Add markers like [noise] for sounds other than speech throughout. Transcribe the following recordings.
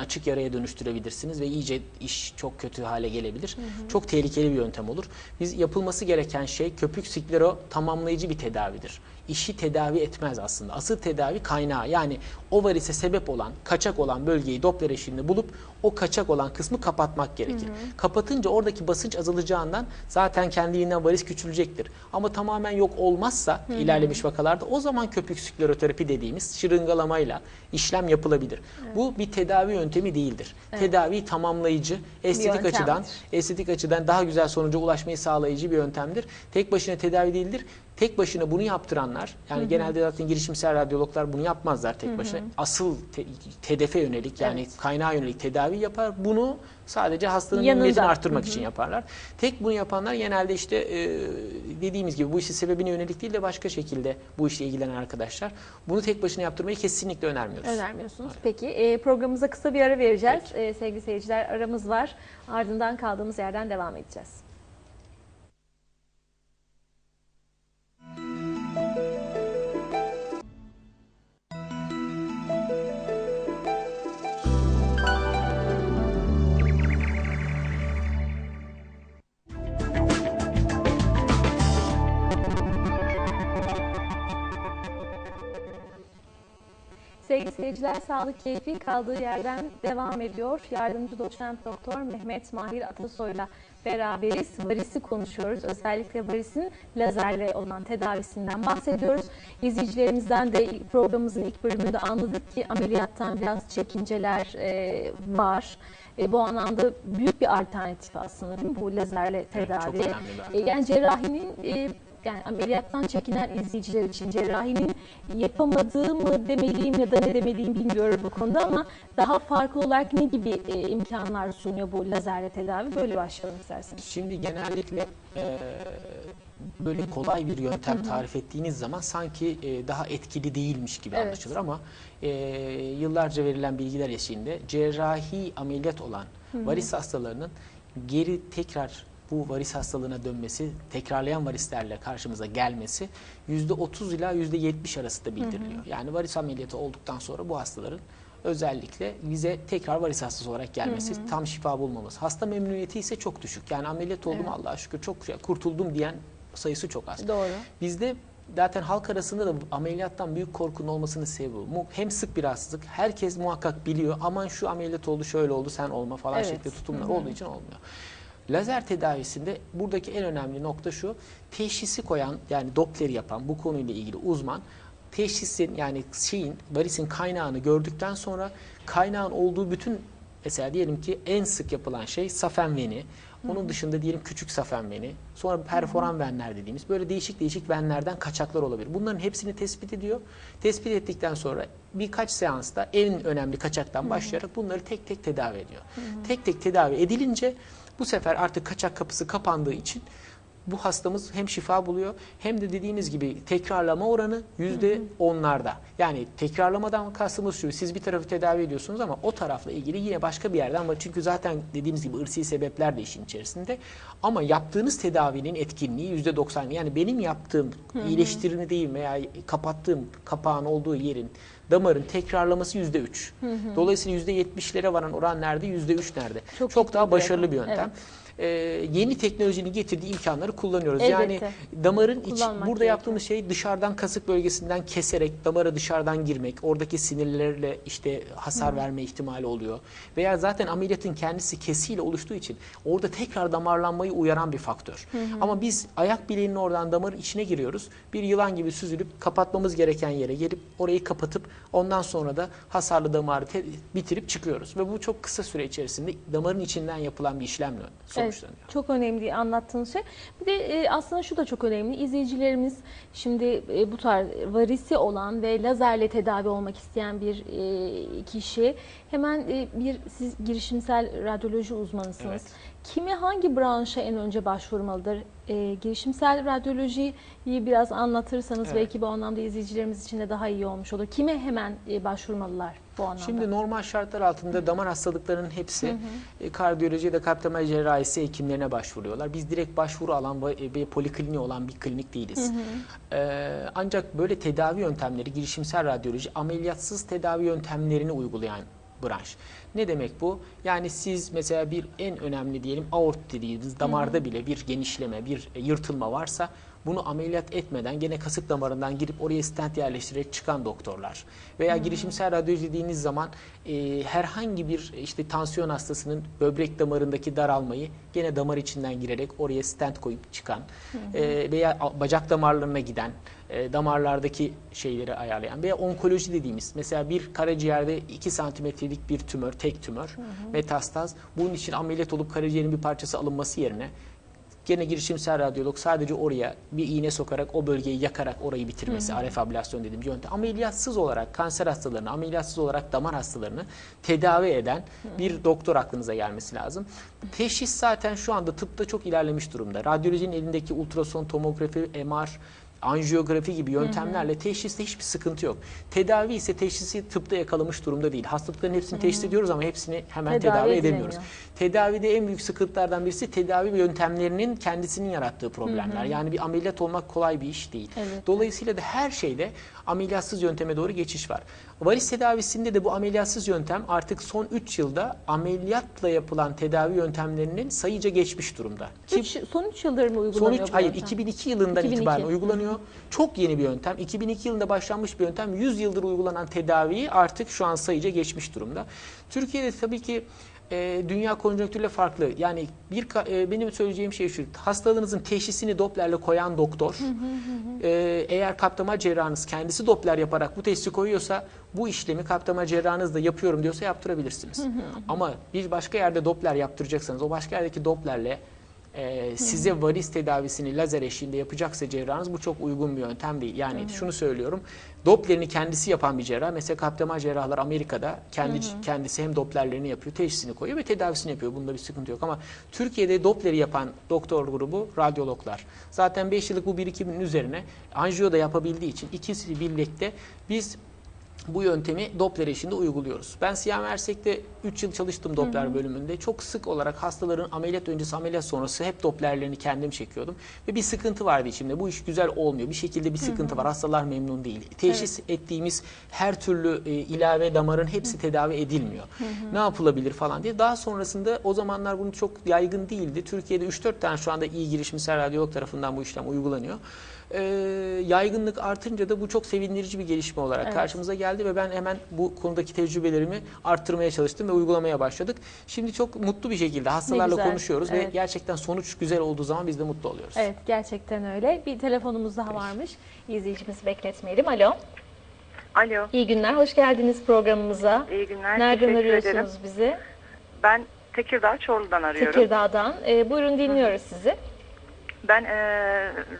açık yaraya dönüştürebilirsiniz ve iyice iş çok kötü hale gelebilir. Çok tehlikeli bir yöntem olur. Biz yapılması gereken şey köpük sklero tamamlayıcı bir tedavidir. İşi tedavi etmez aslında. Asıl tedavi kaynağı yani o varise sebep olan, kaçak olan bölgeyi Doppler eşliğinde bulup o kaçak olan kısmı kapatmak gerekir. Kapatınca oradaki basınç azalacağından zaten kendiliğinden varis küçülecektir. Ama tamamen yok olmazsa ilerlemiş vakalarda o zaman köpük skleroterapi dediğimiz şırıngalamayla işlem yapılabilir. Bu bir tedavi yöntemi değildir. Tedavi tamamlayıcı, estetik açıdan estetik açıdan daha güzel sonuca ulaşmayı sağlayıcı bir yöntemdir. Tek başına tedavi değildir. Tek başına bunu yaptıranlar, yani genelde zaten girişimsel radyologlar bunu yapmazlar tek başına. Asıl te- hedefe yönelik yani Evet. kaynağa yönelik tedavi yapar. Bunu sadece hastanın memnuniyetini arttırmak için yaparlar. Tek bunu yapanlar genelde işte e, dediğimiz gibi bu işin sebebine yönelik değil de başka şekilde bu işle ilgilenen arkadaşlar. Bunu tek başına yaptırmayı kesinlikle önermiyoruz. Önermiyorsunuz. Peki e, programımıza kısa bir ara vereceğiz. E, sevgili seyirciler aramız var. Ardından kaldığımız yerden devam edeceğiz. Sevgili seyirciler, sağlık keyfi kaldığı yerden devam ediyor. Yardımcı doçent doktor Mehmet Mahir Atasoy'la beraberiz. Varisi konuşuyoruz. Özellikle varisin lazerle olan tedavisinden bahsediyoruz. İzleyicilerimizden de programımızın ilk bölümünde anladık ki ameliyattan biraz çekinceler e, var. E, bu anlamda büyük bir alternatif aslında değil mi? bu lazerle tedavi. çok önemli bir E, yani cerrahinin e, yani ameliyattan çekinen izleyiciler için cerrahinin yapamadığı mı demeliyim ya da ne demeliyim bilmiyorum bu konuda ama daha farklı olarak ne gibi e, imkanlar sunuyor bu lazerle tedavi? Böyle başlayalım isterseniz. Şimdi genellikle e, böyle kolay bir yöntem tarif ettiğiniz zaman sanki e, daha etkili değilmiş gibi Evet. anlaşılır ama e, yıllarca verilen bilgiler eşliğinde cerrahi ameliyat olan varis hastalarının geri tekrar bu varis hastalığına dönmesi, tekrarlayan varislerle karşımıza gelmesi %30 ila %70 arasında bildiriliyor. Yani varis ameliyatı olduktan sonra bu hastaların özellikle bize tekrar varis hastası olarak gelmesi, tam şifa bulmaması. Hasta memnuniyeti ise çok düşük. Yani ameliyat oldum Evet. Allah'a şükür çok kurtuldum diyen sayısı çok az. Doğru. Bizde zaten halk arasında da ameliyattan büyük korkunun olmasının sebebi bu. Hem sık bir rahatsızlık, herkes muhakkak biliyor. Aman şu ameliyat oldu, şöyle oldu, sen olma falan Evet. şeklinde tutumlar olduğu için olmuyor. Lazer tedavisinde buradaki en önemli nokta şu. Teşhisi koyan yani Doppler'i yapan bu konuyla ilgili uzman teşhisin yani şeyin varisin kaynağını gördükten sonra kaynağın olduğu bütün mesela diyelim ki en sık yapılan şey safen veni. Onun dışında diyelim küçük safen veni. Sonra perforan venler dediğimiz böyle değişik değişik venlerden kaçaklar olabilir. Bunların hepsini tespit ediyor. Tespit ettikten sonra birkaç seansta en önemli kaçaktan başlayarak bunları tek tek tedavi ediyor. Tek tek tedavi edilince bu sefer artık kaçak kapısı kapandığı için bu hastamız hem şifa buluyor hem de dediğimiz gibi tekrarlama oranı yüzde onlarda. Yani tekrarlamadan kastımız şu siz bir tarafı tedavi ediyorsunuz ama o tarafla ilgili yine başka bir yerden var. Çünkü zaten dediğimiz gibi ırsi sebepler de işin içerisinde. Ama yaptığınız tedavinin etkinliği yüzde doksan. Yani benim yaptığım iyileştirmediğim veya kapattığım kapağın olduğu yerin damarın tekrarlaması yüzde üç. Dolayısıyla yüzde yetmişlere varan oran nerede? Yüzde üç nerede? Çok Çok, daha başarılı bir yöntem. Ee, yeni teknolojinin getirdiği imkanları kullanıyoruz. Elbette. Yani damarın iç, burada gerekiyor. yaptığımız şey dışarıdan kasık bölgesinden keserek damara dışarıdan girmek, oradaki sinirlerle işte hasar verme ihtimali oluyor. Veya zaten ameliyatın kendisi kesiyle oluştuğu için orada tekrar damarlanmayı uyaran bir faktör. Ama biz ayak bileğinin oradan damarın içine giriyoruz. Bir yılan gibi süzülüp kapatmamız gereken yere gelip orayı kapatıp ondan sonra da hasarlı damarı bitirip çıkıyoruz. Ve bu çok kısa süre içerisinde damarın içinden yapılan bir işlemle sonuçlanıyor. Evet, çok önemli anlattığınız şey. Bir de e, aslında şu da çok önemli. İzleyicilerimiz şimdi e, bu tarz varisi olan ve lazerle tedavi olmak isteyen bir e, kişi hemen e, bir siz girişimsel radyoloji uzmanısınız. Evet. Kimi hangi branşa en önce başvurmalıdır? E, girişimsel radyolojiyi biraz anlatırsanız Evet. belki bu anlamda izleyicilerimiz için de daha iyi olmuş olur. Kime hemen e, başvurmalılar bu anlamda? Şimdi normal şartlar altında damar hastalıklarının hepsi e, kardiyoloji ya da kalp damar cerrahisi hekimlerine başvuruyorlar. Biz direkt başvuru alan va- bir polikliniği olan bir klinik değiliz. Ee, ancak böyle tedavi yöntemleri girişimsel radyoloji ameliyatsız tedavi yöntemlerini uygulayan branş. Ne demek bu? Yani siz mesela bir en önemli diyelim aort dediğimiz damarda bile bir genişleme, bir yırtılma varsa bunu ameliyat etmeden gene kasık damarından girip oraya stent yerleştirerek çıkan doktorlar. Veya girişimsel radyoloji dediğiniz zaman e, herhangi bir işte tansiyon hastasının böbrek damarındaki daralmayı gene damar içinden girerek oraya stent koyup çıkan e, veya bacak damarlarına giden e, damarlardaki şeyleri ayarlayan veya onkoloji dediğimiz mesela bir karaciğerde 2 santimetrelik bir tümör, tek tümör, metastaz. Bunun için ameliyat olup karaciğerin bir parçası alınması yerine Gene girişimsel radyolog sadece oraya bir iğne sokarak o bölgeyi yakarak orayı bitirmesi, RF ablasyon dediğimiz yöntem. Ameliyatsız olarak kanser hastalarını, ameliyatsız olarak damar hastalarını tedavi eden bir doktor aklınıza gelmesi lazım. Teşhis zaten şu anda tıpta çok ilerlemiş durumda. Radyolojinin elindeki ultrason, tomografi, MR, anjiyografi gibi yöntemlerle teşhiste hiçbir sıkıntı yok. Tedavi ise teşhisi tıpta yakalamış durumda değil. Hastalıkların hepsini teşhis ediyoruz ama hepsini hemen Tedavi tedavi, edemiyoruz. Tedavide en büyük sıkıntılardan birisi tedavi yöntemlerinin kendisinin yarattığı problemler. Yani bir ameliyat olmak kolay bir iş değil. Evet. Dolayısıyla da her şeyde ameliyatsız yönteme doğru geçiş var. Varis tedavisinde de bu ameliyatsız yöntem artık son 3 yılda ameliyatla yapılan tedavi yöntemlerinin sayıca geçmiş durumda. Ki Üç, son 3 yıldır mı uygulanıyor üç, bu hayır yöntem? 2002 yılından 2002. itibaren uygulanıyor. Çok yeni bir yöntem. 2002 yılında başlanmış bir yöntem. 100 yıldır uygulanan tedaviyi artık şu an sayıca geçmiş durumda. Türkiye'de tabii ki e, dünya konjonktürüyle farklı. Yani bir e, benim söyleyeceğim şey şu. Hastalığınızın teşhisini Doppler'le koyan doktor e, eğer kaptama cerrahınız kendisi Doppler yaparak bu teşhisi koyuyorsa bu işlemi kaptama cerrahınız da yapıyorum diyorsa yaptırabilirsiniz. Ama bir başka yerde Doppler yaptıracaksanız o başka yerdeki Doppler'le e, size varis tedavisini lazer eşliğinde yapacaksa cerrahınız bu çok uygun bir yöntem değil. Yani şunu söylüyorum. Doppler'ini kendisi yapan bir cerrah mesela kaptama cerrahlar Amerika'da kendi kendisi hem Doppler'lerini yapıyor, teşhisini koyuyor ve tedavisini yapıyor. Bunda bir sıkıntı yok ama Türkiye'de Doppler'i yapan doktor grubu radyologlar. Zaten 5 yıllık bu birikimin üzerine anjiyo da yapabildiği için ikisi birlikte biz bu yöntemi Doppler eşliğinde uyguluyoruz. Ben Siyah Mersek'te 3 yıl çalıştım Doppler bölümünde. Çok sık olarak hastaların ameliyat öncesi ameliyat sonrası hep Dopplerlerini kendim çekiyordum. Ve bir sıkıntı vardı içimde. Bu iş güzel olmuyor. Bir şekilde bir sıkıntı var. Hastalar memnun değil. Teşhis ettiğimiz her türlü e, ilave damarın hepsi tedavi edilmiyor. Ne yapılabilir falan diye. Daha sonrasında o zamanlar bunu çok yaygın değildi. Türkiye'de 3-4 tane şu anda iyi girişimsel radyolog tarafından bu işlem uygulanıyor. Ee, yaygınlık artınca da bu çok sevindirici bir gelişme olarak Evet. karşımıza geldi ve ben hemen bu konudaki tecrübelerimi arttırmaya çalıştım ve uygulamaya başladık. Şimdi çok mutlu bir şekilde hastalarla güzel, konuşuyoruz ve evet. gerçekten sonuç güzel olduğu zaman biz de mutlu oluyoruz. Evet gerçekten öyle. Bir telefonumuz daha varmış. İzleyicimizi bekletmeyelim. Alo. Alo, İyi günler. Hoş geldiniz programımıza. iyi günler. Nereden Teşekkür arıyorsunuz ederim. bizi? Ben Tekirdağ Çorlu'dan arıyorum. Tekirdağ'dan. Ee, buyurun dinliyoruz sizi. Ben e,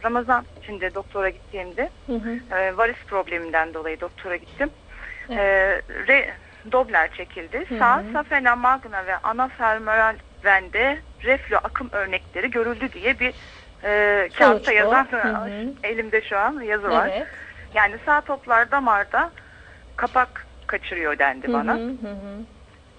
Ramazan içinde doktora gittiğimde Hı hı. e, varis probleminden dolayı doktora gittim. E, re, Dobler çekildi. Sağ safena magna ve anafermoral vende reflü akım örnekleri görüldü diye bir e, kağıtta yazan Hı hı. [laughs] elimde şu an yazı var. Evet. Yani sağ toplar damarda kapak kaçırıyor dendi Hı bana. hı, hı hı.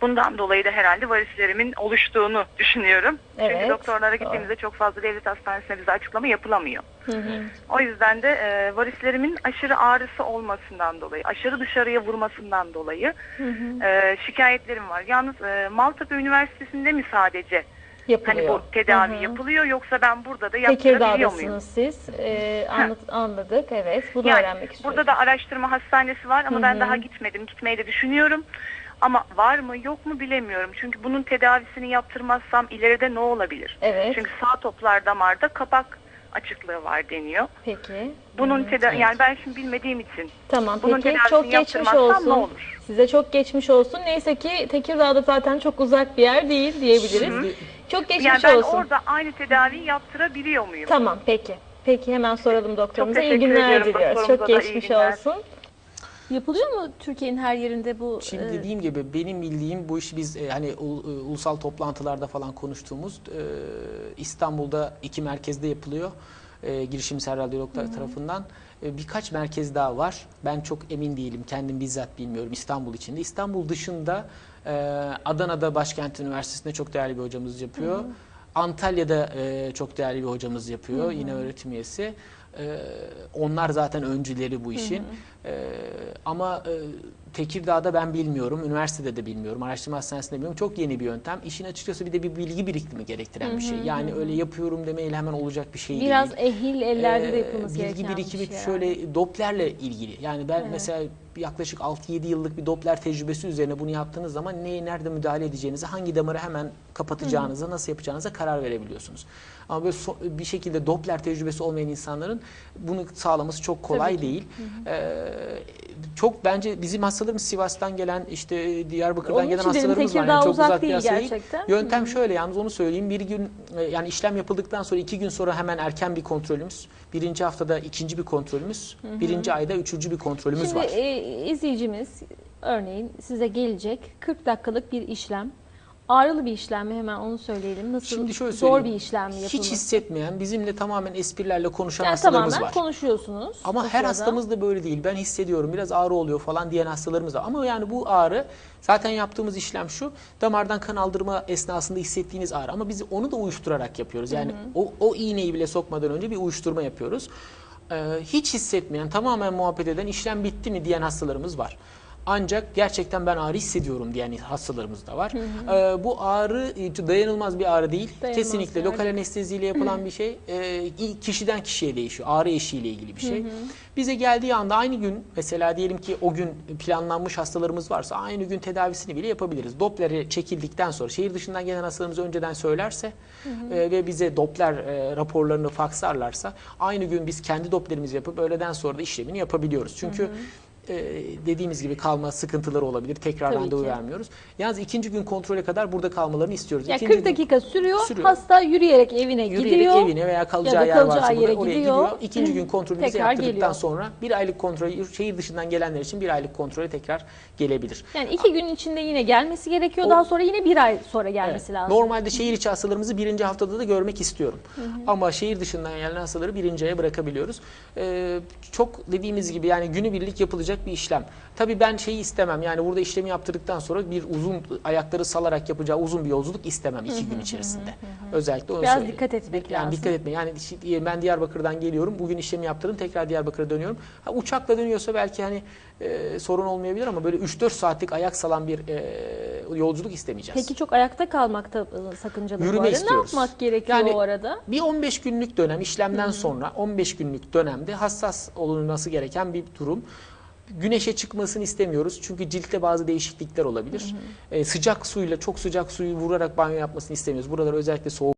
Bundan dolayı da herhalde varislerimin oluştuğunu düşünüyorum. Evet, Çünkü doktorlara gittiğimizde çok fazla devlet hastanesinde bize açıklama yapılamıyor. Hı hı. O yüzden de e, varislerimin aşırı ağrısı olmasından dolayı, aşırı dışarıya vurmasından dolayı Hı hı. e, şikayetlerim var. Yalnız e, Maltepe Üniversitesi'nde mi sadece Yapılıyor. hani bu tedavi Hı hı. yapılıyor yoksa ben burada da yaptırabiliyor muyum? Siz. Ee, anlat- anladık. Evet. Bunu Yani öğrenmek istiyorum. burada da araştırma hastanesi var ama Hı ben hı. daha gitmedim. Gitmeyi de düşünüyorum. Ama var mı yok mu bilemiyorum. Çünkü bunun tedavisini yaptırmazsam ileride ne olabilir? Evet. Çünkü sağ toplar damarda kapak açıklığı var deniyor. Peki. Bunun tedavi evet. yani ben şimdi bilmediğim için Tamam bunun peki çok geçmiş olsun. ne olur? Size çok geçmiş olsun. Neyse ki Tekirdağ'da zaten çok uzak bir yer değil diyebiliriz. Şimdi Çok geçmiş yani ben olsun. orada aynı tedaviyi yaptırabiliyor muyum? Tamam peki. Peki hemen soralım doktorumuza. İyi teşekkür günler diliyoruz. Çok iyi geçmiş olsun. Yapılıyor mu Türkiye'nin her yerinde bu? Şimdi e, dediğim gibi benim bildiğim bu işi biz e, hani ul- e, ulusal toplantılarda falan konuştuğumuz e, İstanbul'da iki merkezde yapılıyor. E, girişimsel radyologlar tarafından. E, birkaç merkez daha var. Ben çok emin değilim. Kendim bizzat bilmiyorum İstanbul içinde. İstanbul dışında e, Adana'da Başkent Üniversitesi'nde çok değerli bir hocamız yapıyor. Antalya'da e, çok değerli bir hocamız yapıyor. Yine öğretim üyesi. E, onlar zaten öncüleri bu işin. E, ama e, Tekirdağ'da ben bilmiyorum, üniversitede de bilmiyorum, araştırma hastanesinde bilmiyorum. Çok yeni bir yöntem. İşin açıkçası bir de bir bilgi birikimi gerektiren bir şey. Yani öyle yapıyorum demeyle hemen olacak bir şey Biraz değil. ehil ellerde de Ee, yapılması bilgi gereken birikimi bir şey. şöyle Doppler'le ilgili. Yani ben Evet. mesela yaklaşık 6-7 yıllık bir Doppler tecrübesi üzerine bunu yaptığınız zaman neye nerede müdahale edeceğinizi, hangi damarı hemen kapatacağınıza, nasıl yapacağınıza karar verebiliyorsunuz. Ama böyle so- bir şekilde Doppler tecrübesi olmayan insanların bunu sağlaması çok kolay Tabii ki. değil. Ee, çok bence bizim hastalarımız Sivas'tan gelen işte Diyarbakır'dan Onun gelen hastalarımız var. Yani çok uzak uzak değil gerçekten. Yöntem şöyle yalnız onu söyleyeyim. Bir gün e, yani işlem yapıldıktan sonra iki gün sonra hemen erken bir kontrolümüz. Birinci haftada ikinci bir kontrolümüz. Birinci ayda üçüncü bir kontrolümüz Şimdi var. e, izleyicimiz örneğin size gelecek 40 dakikalık bir işlem. Ağrılı bir işlem mi hemen onu söyleyelim. Nasıl Şimdi şöyle zor bir işlem mi yapılması? Hiç hissetmeyen, bizimle tamamen esprilerle konuşan yani hastalarımız tamamen var. konuşuyorsunuz. Ama her sırada. hastamız da böyle değil. Ben hissediyorum biraz ağrı oluyor falan diyen hastalarımız var. Ama yani bu ağrı zaten yaptığımız işlem şu. Damardan kan aldırma esnasında hissettiğiniz ağrı. Ama biz onu da uyuşturarak yapıyoruz. Yani o, o iğneyi bile sokmadan önce bir uyuşturma yapıyoruz. Ee, hiç hissetmeyen, tamamen muhabbet eden işlem bitti mi diyen hastalarımız var. Ancak gerçekten ben ağrı hissediyorum diyen hastalarımız da var. Ee, bu ağrı e, dayanılmaz bir ağrı değil. Dayanılmaz Kesinlikle ağrı lokal anesteziyle yapılan [laughs] bir şey. Ee, kişiden kişiye değişiyor. Ağrı eşiğiyle ilgili bir şey. Bize geldiği anda aynı gün mesela diyelim ki o gün planlanmış hastalarımız varsa aynı gün tedavisini bile yapabiliriz. Doppler'i çekildikten sonra şehir dışından gelen hastalarımız önceden söylerse e, ve bize Doppler e, raporlarını fakslarlarsa aynı gün biz kendi Doppler'imizi yapıp öğleden sonra da işlemini yapabiliyoruz. Çünkü e, dediğimiz gibi kalma sıkıntıları olabilir. Tekrar Tabii randevu ki. vermiyoruz. Yalnız ikinci gün kontrole kadar burada kalmalarını istiyoruz. Ya İkinci 40 gün- dakika sürüyor. Sürüyor. Hasta yürüyerek evine Yürüyerek gidiyor. evine veya kalacağı da yer kalacağı varsa yere burada oraya gidiyor. gidiyor. İkinci gün [laughs] kontrolümüzü Tekrar yaptırdıktan geliyor. sonra bir aylık kontrol şehir dışından gelenler için bir aylık kontrole tekrar gelebilir. Yani iki gün içinde yine gelmesi gerekiyor. O- Daha sonra yine bir ay sonra gelmesi Evet. lazım. Normalde şehir içi hastalarımızı birinci haftada da görmek istiyorum. Ama şehir dışından gelen hastaları birinci aya bırakabiliyoruz. Ee, çok dediğimiz gibi yani günübirlik yapılacak bir işlem. Tabii ben şeyi istemem yani burada işlemi yaptırdıktan sonra bir uzun ayakları salarak yapacağı uzun bir yolculuk istemem iki gün içerisinde. [laughs] Özellikle onu Biraz söyleyeyim. dikkat etmek yani lazım. Dikkat etme. Yani ben Diyarbakır'dan geliyorum. Bugün işlemi yaptırdım. Tekrar Diyarbakır'a dönüyorum. Ha, uçakla dönüyorsa belki hani e, sorun olmayabilir ama böyle 3-4 saatlik ayak salan bir e, yolculuk istemeyeceğiz. Peki çok ayakta kalmakta ıı, sakıncalı Yürüme bu arada. istiyoruz. Ne yapmak gerekiyor Yani- o arada? Bir 15 günlük dönem işlemden sonra 15 günlük dönemde hassas olunması gereken bir durum. Güneşe çıkmasını istemiyoruz çünkü ciltte bazı değişiklikler olabilir. Ee, sıcak suyla çok sıcak suyu vurarak banyo yapmasını istemiyoruz. Buralar özellikle soğuk